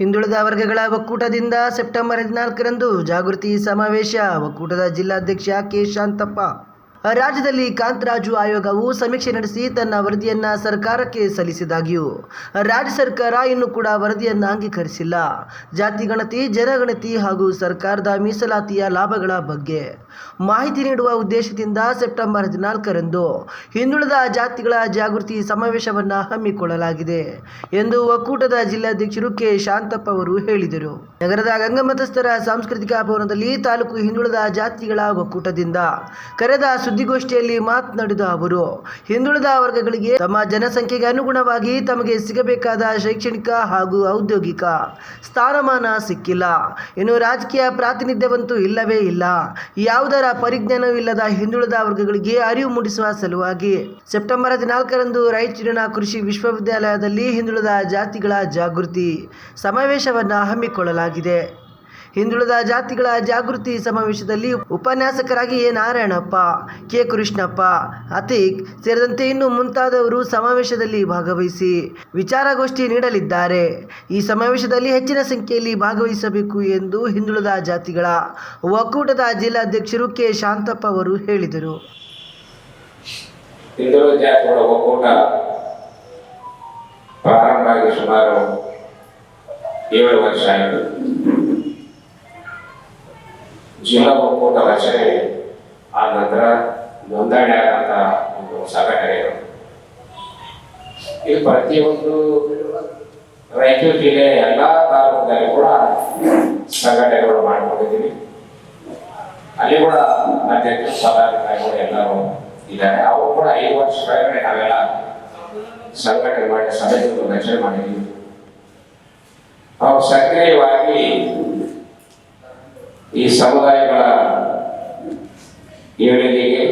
ಹಿಂದುಳಿದ ವರ್ಗಗಳ ಒಕ್ಕೂಟದಿಂದ ಸೆಪ್ಟೆಂಬರ್ ಹದಿನಾಲ್ಕರಂದು ಜಾಗೃತಿ ಸಮಾವೇಶ, ಒಕ್ಕೂಟದ ಜಿಲ್ಲಾಧ್ಯಕ್ಷ ಕೆ. ಶಾಂತಪ್ಪ. ರಾಜ್ಯದಲ್ಲಿ ಕಾಂತರಾಜು ಆಯೋಗವು ಸಮೀಕ್ಷೆ ನಡೆಸಿ ತನ್ನ ವರದಿಯನ್ನ ಸರ್ಕಾರಕ್ಕೆ ಸಲ್ಲಿಸಿದಾಗ್ಯೂ, ರಾಜ್ಯ ಸರ್ಕಾರ ಇನ್ನೂ ಕೂಡ ವರದಿಯನ್ನು ಅಂಗೀಕರಿಸಿಲ್ಲ. ಜಾತಿ ಗಣತಿ, ಜನಗಣತಿ ಹಾಗೂ ಸರ್ಕಾರದ ಮೀಸಲಾತಿಯ ಲಾಭಗಳ ಬಗ್ಗೆ ಮಾಹಿತಿ ನೀಡುವ ಉದ್ದೇಶದಿಂದ ಸೆಪ್ಟೆಂಬರ್ ಹದಿನಾಲ್ಕರಂದು ಹಿಂದುಳಿದ ಜಾತಿಗಳ ಜಾಗೃತಿ ಸಮಾವೇಶವನ್ನು ಹಮ್ಮಿಕೊಳ್ಳಲಾಗಿದೆ ಎಂದು ಒಕ್ಕೂಟದ ಜಿಲ್ಲಾಧ್ಯಕ್ಷರು ಕೆ. ಶಾಂತಪ್ಪ ಅವರು ಹೇಳಿದರು. ನಗರದ ಗಂಗಮತಸ್ಥರ ಸಾಂಸ್ಕೃತಿಕ ಭವನದಲ್ಲಿ ತಾಲೂಕು ಹಿಂದುಳಿದ ಜಾತಿಗಳ ಒಕ್ಕೂಟದಿಂದ ಕರೆದ ಸುದ್ದಿಗೋಷ್ಠಿಯಲ್ಲಿ ಮಾತನಾಡಿದ ಅವರು, ಹಿಂದುಳಿದ ವರ್ಗಗಳಿಗೆ ತಮ್ಮ ಜನಸಂಖ್ಯೆಗೆ ಅನುಗುಣವಾಗಿ ತಮಗೆ ಸಿಗಬೇಕಾದ ಶೈಕ್ಷಣಿಕ ಹಾಗೂ ಔದ್ಯೋಗಿಕ ಸ್ಥಾನಮಾನ ಸಿಕ್ಕಿಲ್ಲ. ಇನ್ನು ರಾಜಕೀಯ ಪ್ರಾತಿನಿಧ್ಯವಂತೂ ಇಲ್ಲವೇ ಇಲ್ಲ. ಯಾವುದರ ಪರಿಜ್ಞಾನವಿಲ್ಲದ ಹಿಂದುಳಿದ ವರ್ಗಗಳಿಗೆ ಅರಿವು ಮೂಡಿಸುವ ಸಲುವಾಗಿ ಸೆಪ್ಟೆಂಬರ್ ಹದಿನಾಲ್ಕರಂದು ರಾಯಚೂರಿನ ಕೃಷಿ ವಿಶ್ವವಿದ್ಯಾಲಯದಲ್ಲಿ ಹಿಂದುಳಿದ ಜಾತಿಗಳ ಜಾಗೃತಿ ಸಮಾವೇಶವನ್ನು ಹಮ್ಮಿಕೊಳ್ಳಲಾಗಿದೆ. ಹಿಂದುಳಿದ ಜಾತಿಗಳ ಜಾಗೃತಿ ಸಮಾವೇಶದಲ್ಲಿ ಉಪನ್ಯಾಸಕರಾಗಿ ಎ. ನಾರಾಯಣಪ್ಪ, ಕೆ. ಕೃಷ್ಣಪ್ಪ, ಅತೀಕ್ ಸೇರಿದಂತೆ ಇನ್ನು ಮುಂತಾದವರು ಸಮಾವೇಶದಲ್ಲಿ ಭಾಗವಹಿಸಿ ವಿಚಾರಗೋಷ್ಠಿ ನೀಡಲಿದ್ದಾರೆ. ಈ ಸಮಾವೇಶದಲ್ಲಿ ಹೆಚ್ಚಿನ ಸಂಖ್ಯೆಯಲ್ಲಿ ಭಾಗವಹಿಸಬೇಕು ಎಂದು ಹಿಂದುಳಿದ ಜಾತಿಗಳ ಒಕ್ಕೂಟದ ಜಿಲ್ಲಾಧ್ಯಕ್ಷರು ಕೆ. ಶಾಂತಪ್ಪ ಅವರು ಹೇಳಿದರು. ಹಿಂದುಳಿದ ಜಾತಿಗಳ ಒಕ್ಕೂಟ ಸುಮಾರು ಏಳು ವರ್ಷ ಆಯಿತು. ಜಿಲ್ಲಾ ಒಕ್ಕೂಟ ರಚನೆ ಆದ ನಂತರ ನೋಂದಣಿ ಆದಂತಹ ಒಂದು ಸಂಘಟನೆಗಳು ಇದು ಪ್ರತಿಯೊಂದು ರಾಯಚೂರು ಜಿಲ್ಲೆಯ ಎಲ್ಲ ತಾಲೂಕಿನಲ್ಲಿ ಕೂಡ ಸಂಘಟನೆಗಳು ಮಾಡಿಕೊಂಡಿದ್ದೀವಿ. ಅಲ್ಲಿ ಕೂಡ ಅಧ್ಯಕ್ಷ ಪದಾಧಿಕಾರಿಗಳು ಎಲ್ಲರೂ ಇದ್ದಾರೆ. ಅವರು ಕೂಡ ಐದು ವರ್ಷ ಕೆಳಗಡೆ ನಾವೆಲ್ಲ ಸಂಘಟನೆ ಮಾಡಿ ಸಭೆಗಳು ರಚನೆ ಮಾಡಿದ್ದೀವಿ. ಅವರು ಸಕ್ರಿಯವಾಗಿ ಈ ಸಮುದಾಯಗಳ ಏಳಿಗೆಗೆ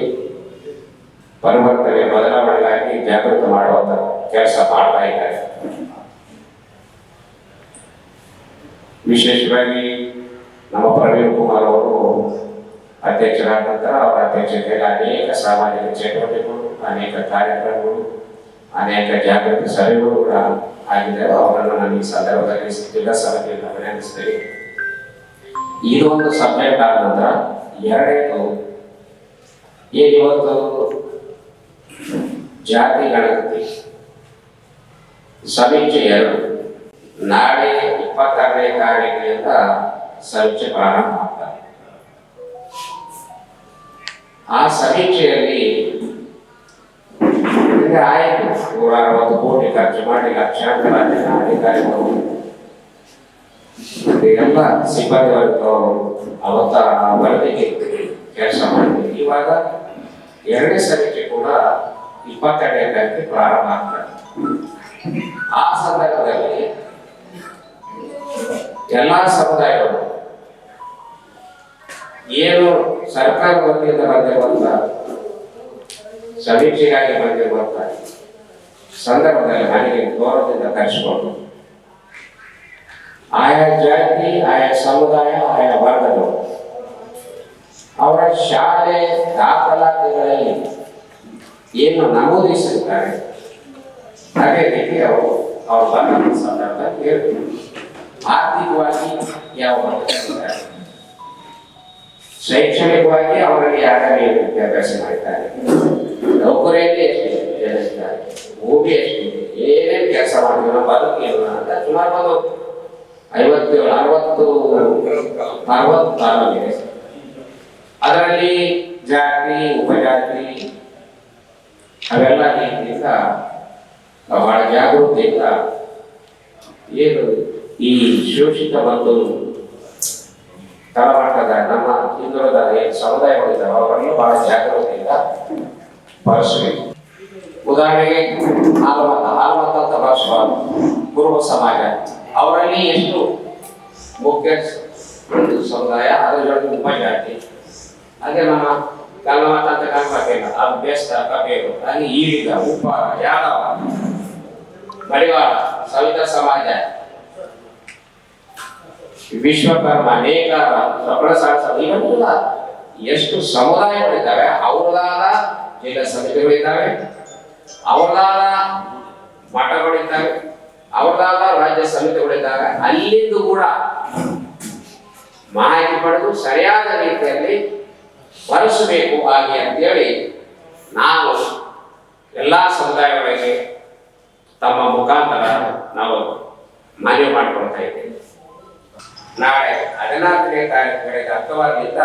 ಪರಿವರ್ತನೆ, ಬದಲಾವಣೆಗಾಗಿ ಜಾಗೃತ ಮಾಡುವಂತ ಕೆಲಸ ಮಾಡ್ತಾ ಇದ್ದಾರೆ. ವಿಶೇಷವಾಗಿ ನಮ್ಮ ಪ್ರವೀಣ್ ಕುಮಾರ್ ಅವರು ಅಧ್ಯಕ್ಷರಾದ ನಂತರ ಅವರ ಅಧ್ಯಕ್ಷತೆಯಲ್ಲಿ ಅನೇಕ ಸಾಮಾಜಿಕ ಚಟುವಟಿಕೆಗಳು, ಅನೇಕ ಕಾರ್ಯಕ್ರಮಗಳು, ಅನೇಕ ಜಾಗೃತಿ ಸಭೆಗಳು ಕೂಡ ಆಗಿದ್ದಾವೆ. ಅವರನ್ನು ನಾನು ಈ ಸಂದರ್ಭದಲ್ಲಿ ಜಿಲ್ಲಾ ಸಮಿತಿಯನ್ನು ಅಭಿನಂದಿಸ್ತೇನೆ. ಇದು ಒಂದು ಸಬ್ಜೆಕ್ಟ್ ಆದ ನಂತರ ಎರಡನೇದು, ಏನು ಇವತ್ತು ಜಾತಿ ಗಣತಿ? ಸಮೀಕ್ಷೆ ಎರಡು. ನಾಳೆ ಇಪ್ಪತ್ತಾರನೇ ತಾರೀಕಿನಿಂದ ಸಮೀಕ್ಷೆ ಪ್ರಾರಂಭ ಆಗ್ತದೆ ಆ ಸಮೀಕ್ಷೆಯಲ್ಲಿ ಆಯಿತು. ನೂರ ಅರವತ್ತು ಕೋಟಿ ಖರ್ಚು ಮಾಡಿ, ಲಕ್ಷಾಂತರ ಜನ ಅಧಿಕಾರಿಗಳು ಎಲ್ಲ ಸಿಬ್ಬಂದಿಗಳು ಅವತ್ತ ವರದಿಗೆ ಕೆಲಸ ಮಾಡಿದ್ವಿ. ಇವಾಗ ಎರಡನೇ ಸಮೀಕ್ಷೆ ಕೂಡ ಇಪ್ಪತ್ತೆರಡನೇ ತಾರೀಕು ಪ್ರಾರಂಭ ಆಗ್ತದೆ ಆ ಸಂದರ್ಭದಲ್ಲಿ ಎಲ್ಲಾ ಸಮುದಾಯಗಳು ಏನು ಸರ್ಕಾರ ವತಿಯಿಂದ ಬಂದಿರುವಂತ, ಸಮೀಕ್ಷೆಗಾಗಿ ಬಂದಿರುವಂತ ಸಂದರ್ಭದಲ್ಲಿ ನನಗೆ ಗೌರವದಿಂದ ಕರೆಸಿಕೊಂಡು ಆಯಾ ಜಾತಿ ಆಯಾ ಸಮುದಾಯ ಆಯಾ ವರ್ಗದವರು ಅವರ ಶಾಲೆ ದಾಖಲಾತಿಗಳಲ್ಲಿ ಏನು ನಮೂದಿಸಿರ್ತಾರೆ ಅದೇ ರೀತಿ ಅವರು ಅವ್ರು ಬಂದ ಸಂದರ್ಭದಲ್ಲಿ ಹೇಳ್ತೀವಿ ಆರ್ಥಿಕವಾಗಿ ಯಾವ ವರ್ಗದಲ್ಲಿದ್ದಾರೆ ಶೈಕ್ಷಣಿಕವಾಗಿ ಅವರಲ್ಲಿ ಯಾರ್ಯಾರು ಏನು ವಿದ್ಯಾಭ್ಯಾಸ ಮಾಡಿದ್ದಾರೆ? ನೌಕರಿಯಲ್ಲಿ ಎಷ್ಟು ಜನ ಇದ್ದಾರೆ ಭೂಮಿ ಎಷ್ಟಿದೆ ಏನೇನು ಕೆಲಸ ಮಾಡಿದ್ರು ನಮ್ಮ ಬದುಕೇನು ಅಂತ ಸುಮಾರು ಒಂದು ಐವತ್ತೇಳು, ಅರವತ್ತು ಅರವತ್ತು ತಾಲೂಕಿದೆ ಅದರಲ್ಲಿ ಜಾತಿ ಉಪಜಾತಿ ಅವೆಲ್ಲ ರೀತಿಯಿಂದ ಬಹಳ ಜಾಗೃತಿಯಿಂದ ಏನು ಈ ಶೋಷಿತ ಮತ್ತು ತಳಮಟ್ಟದ ನಮ್ಮ ಹಿಂದುಳಿದ ಏನು ಸಮುದಾಯಗಳಿದ್ದಾವೆ ಅವರನ್ನು ಬಹಳ ಜಾಗೃತಿಯಿಂದ ಬಳಸಬೇಕು. ಉದಾಹರಣೆಗೆ ಹಾಲಮತ ಹಾಲಮತ ಅಂತ ಬಳಸುವ ಕುರುಬ ಸಮಾಜ. ಅವರಲ್ಲಿ ಎಷ್ಟು ಮುಖ್ಯ ಸಮುದಾಯ ಅದರ ಜೊತೆಗೆ ಉಪಜಾತಿ. ಹಾಗೆ ನಮ್ಮ ಕಲ್ಮತ ಅಂತ ಆ ಅದು ಬೇಸ್ತ ಕಪೇರು ಹಾಗೆ ಈಡಿಗ ಉಪ ಯಾದವ ಮಡಿವಾಳ ಸವಿತ ಸಮಾಜ. ವಿಶ್ವಕರ್ಮ ನೇಕಾರ ಪ್ರಬಲ ಸಾಹಸ ಇವೆಲ್ಲ ಎಷ್ಟು ಸಮುದಾಯಗಳಿದ್ದಾವೆ, ಅವ್ರದಾದ ಜಿಲ್ಲಾ ಸಮಿತಿಗಳಿದ್ದಾವೆ, ಅವರದಾದ ಮಠಗಳಿದ್ದಾವೆ. ಅವರದಾಗ ರಾಜ್ಯ ಸಮಿತಿಗಳಿದ್ದಾಗ ಅಲ್ಲಿಂದ ಕೂಡ ಮಾಹಿತಿ ಪಡೆದು ಸರಿಯಾದ ರೀತಿಯಲ್ಲಿ ಬಳಸಬೇಕು ಹಾಗೆ ಅಂತೇಳಿ ನಾವು ಎಲ್ಲ ಸಮುದಾಯಗಳಿಗೆ ತಮ್ಮ ಮುಖಾಂತರ ನಾವು ಮನವಿ ಮಾಡಿಕೊಳ್ತಾ ಇದ್ದೇವೆ. ನಾಳೆ ಹದಿನಾಲ್ಕನೇ ತಾರೀಕು ಬೆಳಗ್ಗೆ ಹತ್ತುವರೆಯಿಂದ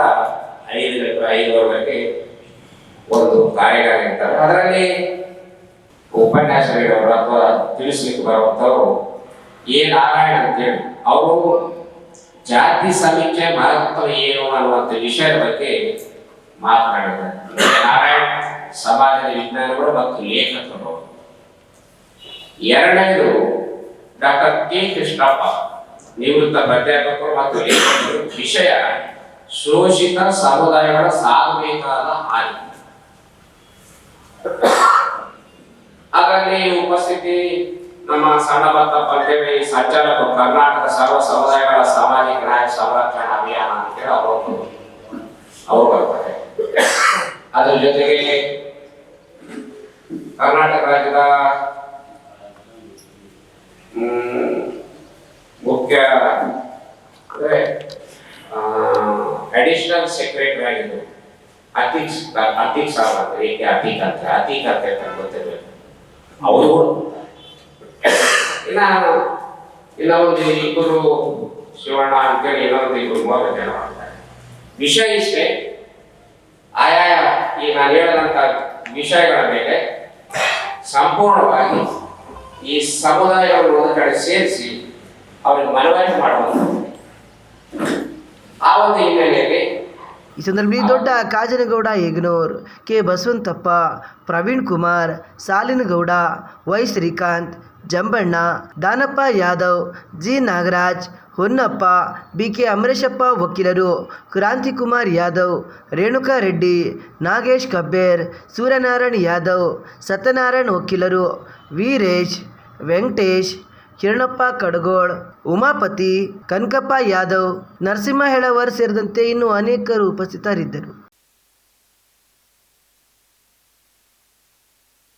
ಐದು ಐದುವರೆಗೆ ಒಂದು ಕಾರ್ಯಾಗಾರ ಇರ್ತಾರೆ ಅದರಲ್ಲಿ ಉಪನ್ಯಾಸ ನೀಡೋರು ಅಥವಾ ತಿಳಿಸ್ಲಿಕ್ಕೆ ಬರುವಂಥವ್ರು ಎ ನಾರಾಯಣ ಅಂತೇಳಿ. ಅವರು ಜಾತಿ ಸಮೀಕ್ಷೆ ಮಹತ್ವ ಏನು ಅನ್ನುವಂಥ ವಿಷಯದ ಬಗ್ಗೆ ಮಾತನಾಡಿದ್ದಾರೆ. ನಾರಾಯಣ ಸಮಾಜದ ವಿಜ್ಞಾನಿಗಳು ಮತ್ತು ಲೇಖಕರು. ಎರಡನೇದು ಡಾಕ್ಟರ್ ಕೆ ಕೃಷ್ಣಪ್ಪ, ನಿವೃತ್ತ ಪ್ರಾಧ್ಯಾಪಕರು ಮತ್ತು ಲೇಖಕರು. ವಿಷಯ, ಶೋಷಿತ ಸಮುದಾಯಗಳ ಸಾಗಬೇಕಾದ ಹಾನಿ. ಅದರಲ್ಲಿ ಉಪಸ್ಥಿತಿ. ನಮ್ಮ ಸಣ್ಣ ಭತ್ತ ಪಂಚಮಿ ಸಂಚಾಲಕರು ಕರ್ನಾಟಕ ಸರ್ವ ಸಮುದಾಯಗಳ ಸಾಮಾಜಿಕ ನ್ಯಾಯ ಸಂರಕ್ಷಣಾ ಅಭಿಯಾನ ಅಂತೇಳಿ ಅವರು ಅವರು ಬರ್ತಾರೆ. ಅದ್ರ ಜೊತೆಗೆ ಕರ್ನಾಟಕ ರಾಜ್ಯದ ಮುಖ್ಯ ಅಡಿಷನಲ್ ಸೆಕ್ರೆಟರಿ ಆಗಿದ್ದು ಅತೀಕ್ ಅತೀಕ್ ಸಾಬ್ ಅಂತ ಏಕೆ ಅತೀಕ್ ಅಂತ? ಅತೀಕ್ ಅಂತ ಗೊತ್ತಿರ್ಬೇಕು ಅವರು ಇನ್ನ ಇನ್ನ ಒಂದು ಇಬ್ಬರು ಶಿವಣ್ಣ ಅಂತೇಳಿ ಇನ್ನೊಂದು ಇಬ್ಬರು ಮೂವರು ಜನ ವಿಷಯ ಇಷ್ಟೇ. ಆಯಾ ಈ ನಾನು ಹೇಳಿದಂತ ವಿಷಯಗಳ ಮೇಲೆ ಸಂಪೂರ್ಣವಾಗಿ ಈ ಸಮುದಾಯವನ್ನು ಒಂದು ಕಡೆ ಸೇರಿಸಿ ಅವ್ರಿಗೆ ಮನವರಿಕೆ ಮಾಡುವಂಥದ್ದು. ಆ ಒಂದು ಹಿನ್ನೆಲೆಯಲ್ಲಿ ಈ ಸಂದರ್ಭದಲ್ಲಿ ದೊಡ್ಡ Kajanagowda Yagnur K Basavanthappa, Praveen Kumar Salinagowda Y Srikanth, Jambanna, Danappa Yadav, G Nagaraj, Honnappa, B K Amareshappa ವಕೀಲರು, ಕ್ರಾಂತಿಕುಮಾರ್ ಯಾದವ್, ರೇಣುಕಾ ರೆಡ್ಡಿ, ನಾಗೇಶ್ ಕಬ್ಬೇರ್, ಸೂರ್ಯನಾರಾಯಣ್ ಯಾದವ್, ಸತ್ಯನಾರಾಯಣ್ ವಕೀಲರು, ವೀರೇಶ್, ವೆಂಕಟೇಶ್ ಕಿರಣಪ್ಪ ಕಡಗೋಳ್ ಉಮಾಪತಿ ಕನಕಪ್ಪ ಯಾದವ್ ನರಸಿಂಹ ಹೆಳವರ್ ಸೇರಿದಂತೆ ಇನ್ನೂ ಅನೇಕರು ಉಪಸ್ಥಿತರಿದ್ದರು.